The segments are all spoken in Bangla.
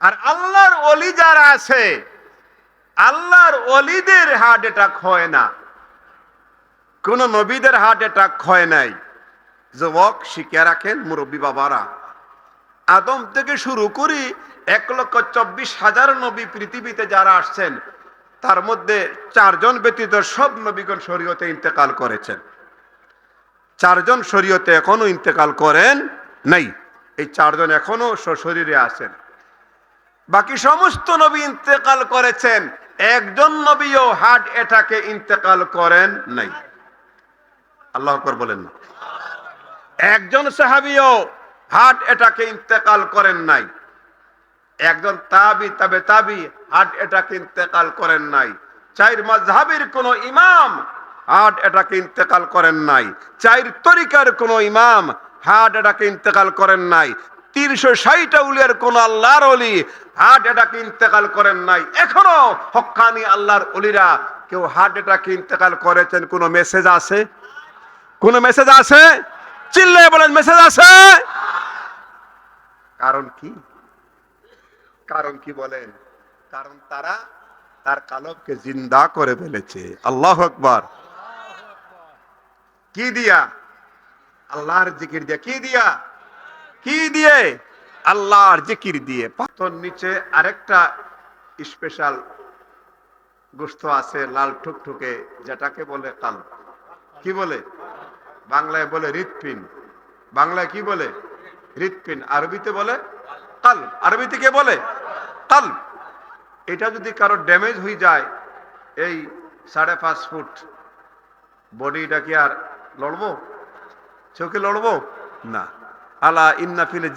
আর আল্লাহর অলি যারা আছে, আল্লাহর অলিদের হার্ট অ্যাটাক হয় না। কোন নবীদের হার্ট অ্যাটাক হয় নাই। যুবক, শিখে রাখেন মুরব্বী বাবারা। আদম থেকে শুরু করি এক লক্ষ চব্বিশ হাজার নবী পৃথিবীতে যারা আসছেন, তার মধ্যে চারজন ব্যতীত সব নবীগণ শরীয়তে ইন্তেকাল করেছেন। চারজন শরীয়তে এখনও ইন্তেকাল করেন নাই। এই চারজন এখনও শরীরে আছেন। বাকি সমস্ত নবী ইন্তেকাল করেছেন। একজন নবীও হার্ট এটাকে ইন্তেকাল করেন নাই। আল্লাহ বলেন না। একজন সাহাবিও হার্ট অ্যাটাকে ইন্তেকাল করেন নাই। একজন তাবি, তবে তাবি হার্ট এটাকে ইন্তেকাল করেন নাই। চাইর মাঝহাবের কোন ইমাম হার্ট এটাকে ইন্তেকাল করেন নাই। চাইর তরিকার কোন ইমাম হার্ট এটাকে ইন্তেকাল করেন নাই। তিনশো ষাটটা উলিয়ার কোন আল্লাহর অলি হার্ট অ্যাটাক ইন্তেকাল করেন নাই। এখনও হক্কানি আল্লাহর অলিরা কেউ হার্ট অ্যাটাক ইন্তেকাল করেছেন, কোন মেসেজ আছে? কোন মেসেজ আছে? চিল্লে বলেন, মেসেজ আছে? কারণ কি? কারণ কি বলেন? কারণ তারা তার কালবকে জিন্দা করে ফেলেছে। আল্লাহ আকবার। কি দিয়া? আল্লাহর জিকির দিয়া। কি দিয়া? কি দিয়ে? আল্লাহর জিকির দিয়ে। পাথর নিচে আরেকটা স্পেশাল গোস্ত আছে লাল ঠুকঠুকে, যেটাকে বলে কাল। কি বলে? বাংলায় বলে হৃৎপিন বাংলায় কি বলে? হৃৎপিন আরবিতে বলে কাল। আরবিতে কে বলে? কাল। এটা যদি কারও ড্যামেজ হয়ে যায়, এই সাড়ে পাঁচ ফুট বডিটা কি আর লড়বো? চোখে লড়বো? না। আলা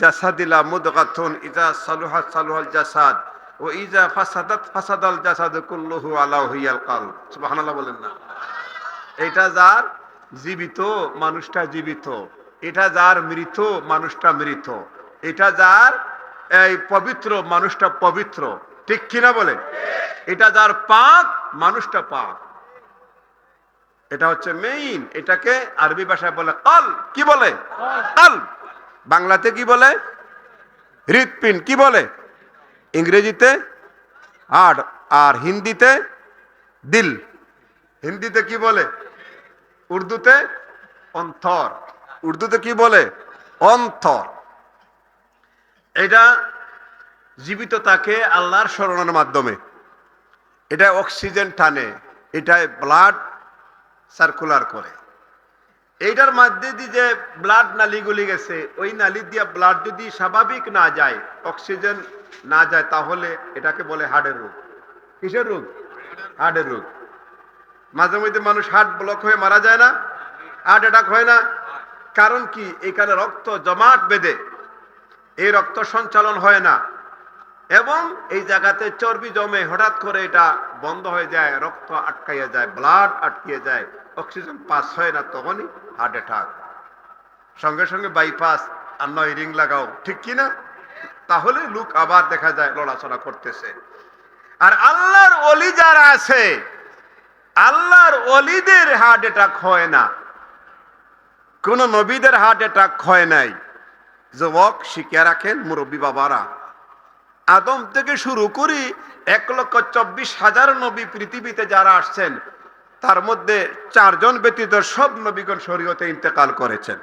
জাসাদিলা মুদগাতুন ইজা সালুহা সালুহাল জাসাদ ও ইজা ফাসাদাত ফাসাদাল জাসাদ কুল্লুহু আলা কাল সুবহানাল্লাহ বলেন না। এটা যার জীবিত মানুষটা জীবিত। এটা যার মৃত মানুষটা মৃত। এটা যার এই পবিত্র মানুষটা পবিত্র। ঠিক কিনা বলে? এটা যার পাক মানুষটা পাক। এটা হচ্ছে মেইন এটাকে আরবি ভাষায় বলে কাল কি বলে? কাল বাংলাতে কি বলে? হৃৎপিন কি বলে? ইংরেজিতে আর আর হিন্দিতে দিল। হিন্দিতে কি বলে? উর্দুতে অন্তর। উর্দুতে কি বলে? অন্তর। এটা জীবিত তাকে আল্লাহর স্মরণের মাধ্যমে। এটা অক্সিজেন টানে। এটায় ব্লাড সার্কুলার করে। এইটার মধ্যে দিয়ে যে ব্লাড নালিগুলি গেছে, ওই নালি দিয়া ব্লাড যদি স্বাভাবিক না যায় অক্সিজেন না যায়, তাহলে এটাকে বলে হার্টের রোগ। কিসের রোগ? হার্টের রোগ। মাঝে মধ্যে মানুষ হার্ট ব্লক হয়ে মারা যায় না হার্ট অ্যাটাক হয় না। কারণ কি? এখানে রক্ত জমাট বেঁধে, এই রক্ত সঞ্চালন হয় না। এবং এই জায়গাতে চর্বি জমে, হঠাৎ করে এটা বন্ধ হয়ে যায়, রক্ত আটকাইয়া যায় ব্লাড আটকিয়ে যায় অক্সিজেন পাস হয় না তখনই। হার্ট অ্যাটাক সঙ্গে সঙ্গে বাইপাস আর নয় রিং লাগাও। ঠিক কি না তাহলে লোক আবার দেখা যায় লড়াচড়া করতেছে। আর আল্লাহর অলি যারা আছে, আল্লাহর অলিদের হার্ট অ্যাটাক হয় না। কোন নবীদের হার্ট অ্যাটাক হয় নাই। যুবক শিখে রাখেন, মুরব্বী বাবারা। আদম থেকে শুরু করি এক লক্ষ চব্বিশ হাজার নবী পৃথিবীতে যারা আসছেন তার মধ্যে চারজন ব্যতীত সব নবীগণ শরীয়তে ইন্তেকাল করেছেন।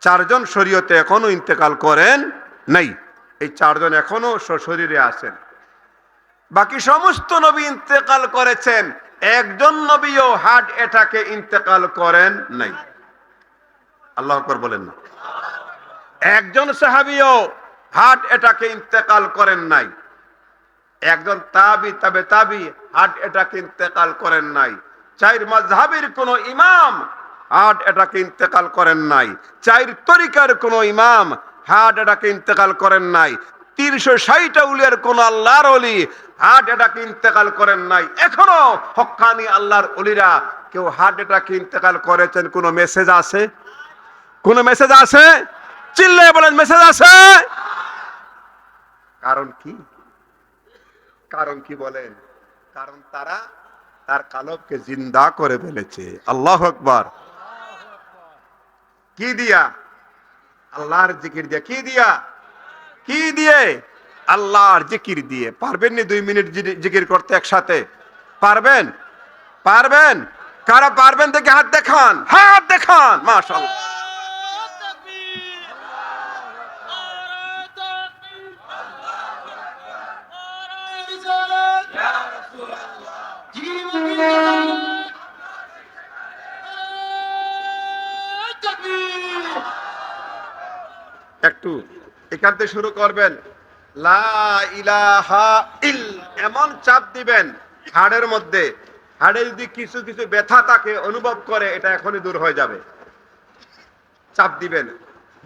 চারজন শরীয়তে এখনও ইন্তেকাল করেন নাই। এই চারজন এখনও শরীরে আছেন। বাকি সমস্ত নবী ইন্তেকাল করেছেন। একজন নবীও হার্ট অ্যাটাকে ইন্তেকাল করেন নাই। আল্লাহ বলেন না। একজন সাহাবিও হার্ট অ্যাটাকে ইন্তেকাল করেন নাই। একজন তাবি, তাবে তাবি হার্ট অ্যাটাকে ইন্তেকাল করেন নাই? চাইর মাঝহাবের কোন ইমাম হার্ট অ্যাটাকে ইন্তেকাল করেন নাই? চাইর তরিকার কোন ইমাম হার্ট অ্যাটাকে ইন্তেকাল করেন নাই? তিনশো ষাটটা উলিয়ার কোন আল্লাহর অলি হার্ট অ্যাটাকে ইন্তেকাল করেন নাই? এখনও হক্কানি আল্লাহর অলিরা কেউ হার্ট অ্যাটাকে ইন্তেকাল করেছেন? কোন মেসেজ আছে? কোন মেসেজ আছে? চিল্লে বলেন মেসেজ আছে? কারণ কি? কারণ কি বলেন? কারণ তারা তার কালবকে জিন্দা করে ফেলেছে। আল্লাহ আকবার। কি দিয়া? আল্লাহর জিকির দিয়া। কি দিয়া? কি দিয়ে? আল্লাহর জিকির দিয়ে। পারবেন নি দুই মিনিট জিকির করতে একসাথে? পারবেন? পারবেন? কারা পারবেন দেখে হাত দেখান। হাত দেখান! মাশাআল্লাহ। একটু। এখান থেকে শুরু করবেন। লা ইলাহা ইল, এমন চাপ দিবেন হাড়ের মধ্যে। হাড়ে যদি কিছু কিছু ব্যথা তাকে অনুভব করে, এটা এখনই দূর হয়ে যাবে। চাপ দিবেন।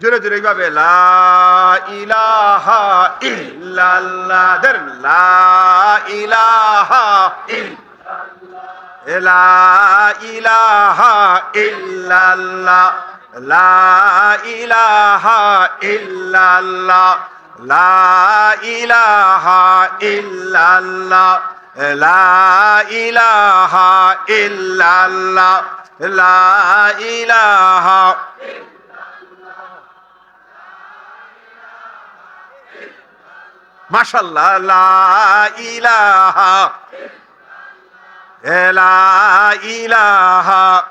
জোরে জোরে এইভাবে, লা ইলাহা ইল্লাল্লাহ দেন লা ইলাহা লা ইলাহা লা ইলাহা ইল্লাল্লাহ, লা ইলাহা ইল্লাল্লাহ, লা ইলাহা ইল্লাল্লাহ, লা ইলাহা মাশাল্লাহ লা ইলাহা ইলাহা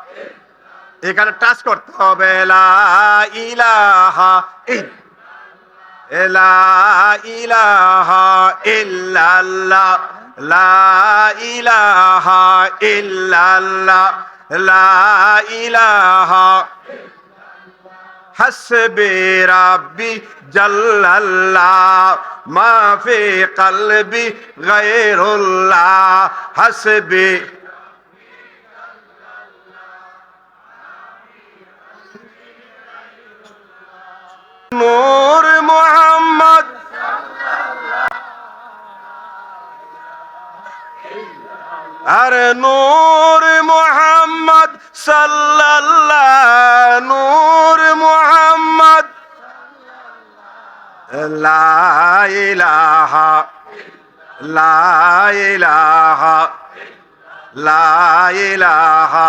এখানে টাচ করতে হবে লা ইলাহা ইল লা ইলাহা ইল্লাল্লাহ লা ইলাহা ইল্লাল্লাহ লা ইলাহা حسبي ربي جل الله ما في قلبي غير الله حسبي নূর মোহাম্মদ। আর নূর মোহাম্মদ সাল্লাল্লাহ নূর মোহাম্মদ। লা ইলাহা লা ইলাহা লা ইলাহা।